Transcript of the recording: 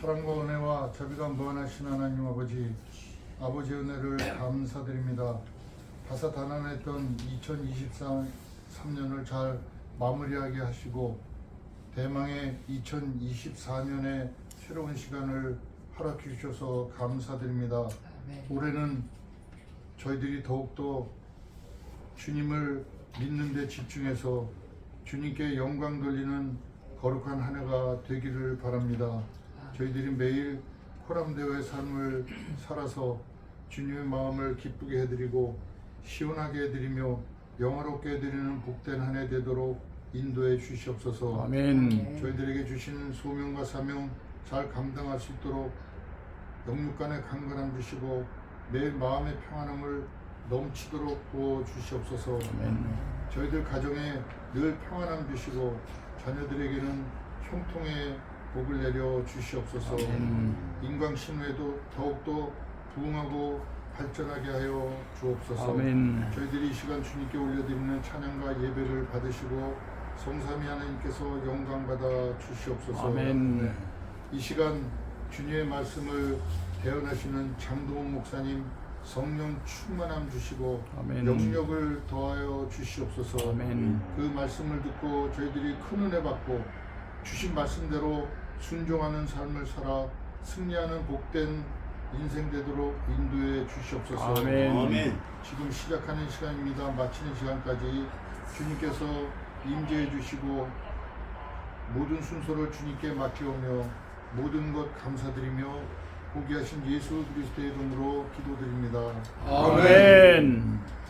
사랑과 은혜와 자비가 무한하신 하나님 아버지 아버지의 은혜를 감사드립니다. 다사다난했던 2023년을 잘 마무리하게 하시고 대망의 2024년에 새로운 시간을 허락해 주셔서 감사드립니다. 아멘. 올해는 저희들이 더욱더 주님을 믿는 데 집중해서 주님께 영광 돌리는 거룩한 한 해가 되기를 바랍니다. 저희들이 매일 호람대오의 삶을 살아서 주님의 마음을 기쁘게 해드리고 시원하게 해드리며 영화롭게 해드리는 복된 한 해 되도록 인도해 주시옵소서. 아멘. 저희들에게 주시는 소명과 사명 잘 감당할 수 있도록 영육간의 강건함 주시고 내 마음의 평안함을 넘치도록 부어 주시옵소서. 아멘. 저희들 가정에 늘 평안함 주시고 자녀들에게는 형통의 복을 내려 주시옵소서. 인광 신뢰도 더욱더 부흥하고 발전하게 하여 주옵소서. 아멘. 저희들이 이 시간 주님께 올려드리는 찬양과 예배를 받으시고 성삼위 하나님께서 영광 받아 주시옵소서. 아멘. 이 시간 주님의 말씀을 대언하시는 장동훈 목사님 성령 충만함 주시고 아멘. 영력을 더하여 주시옵소서. 아멘. 그 말씀을 듣고 저희들이 큰 은혜 받고 주신 말씀대로 순종하는 삶을 살아 승리하는 복된 인생 되도록 인도해 주시옵소서. 아멘. 아멘. 지금 시작하는 시간입니다. 마치는 시간까지 주님께서 임재해 주시고 모든 순서를 주님께 맡겨오며 모든 것 감사드리며 포기하신 예수 그리스도의 이름으로 기도드립니다. 아멘.